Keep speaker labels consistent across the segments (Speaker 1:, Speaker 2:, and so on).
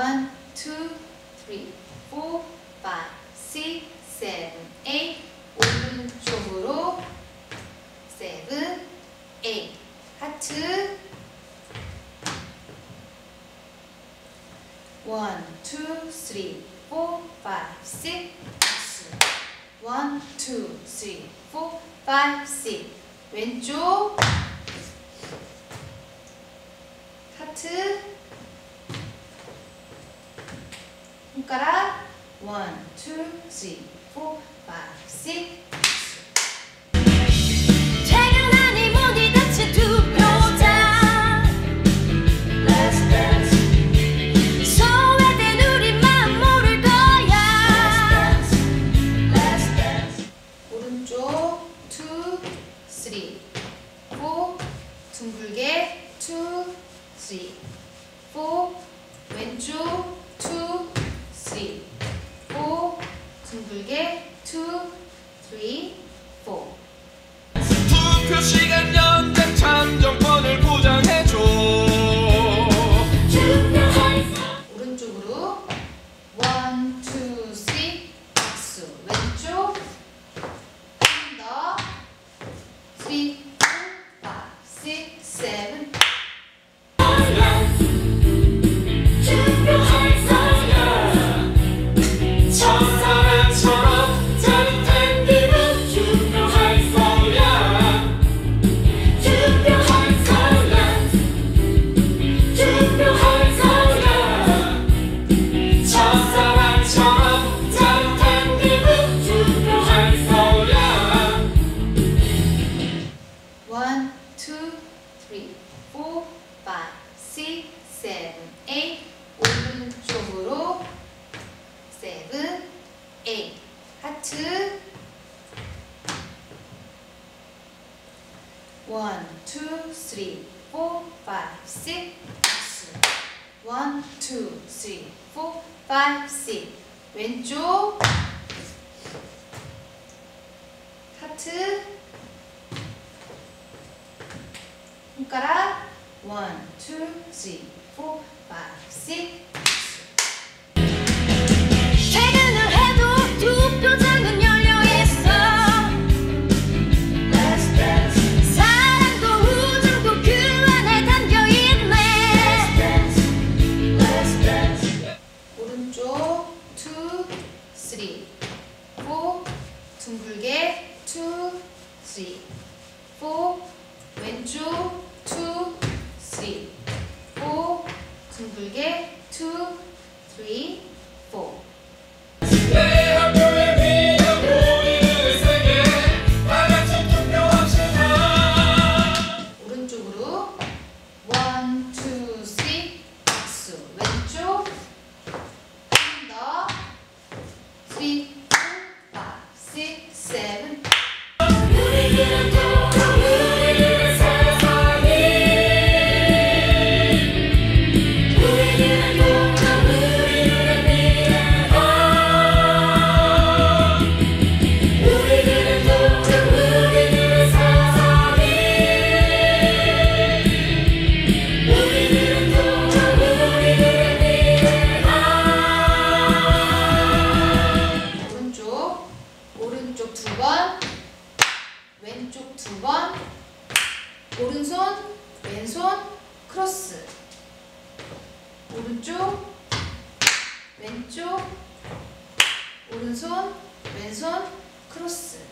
Speaker 1: One, two, three, four, five, six,
Speaker 2: seven, eight. 오른쪽으로
Speaker 3: seven, eight. 하트. One, two, three,
Speaker 2: four, five, six. One, two, three, four, five, six. 왼쪽. 하트. 손가락. 1, 2, 3, 4, 5, 6, 파이트. 손가락. 1, 2, 3, 4, 5, 6, three, four. 오른쪽으로 one, two, three, 박수. 왼쪽 한더 three, four, five, six, seven. 왼쪽 오른손 왼손 크로스.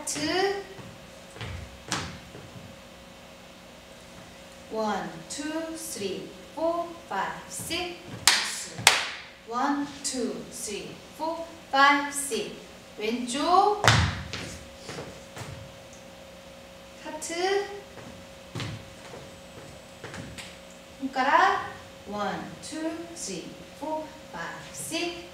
Speaker 2: 하트 원, 투,
Speaker 3: 쓰리, 포, 파이브, 식 박수 원, 투,
Speaker 2: 쓰리, 포, 파이브, 식 왼쪽 하트. 손가락.
Speaker 3: 원, 투,
Speaker 2: 쓰리, 포, 파이브, 식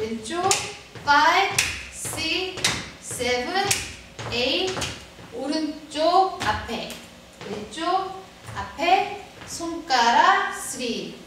Speaker 2: 왼쪽. Five, six, seven, eight. 오른쪽 앞에, 왼쪽 앞에. 손가락. Three, four, five, six,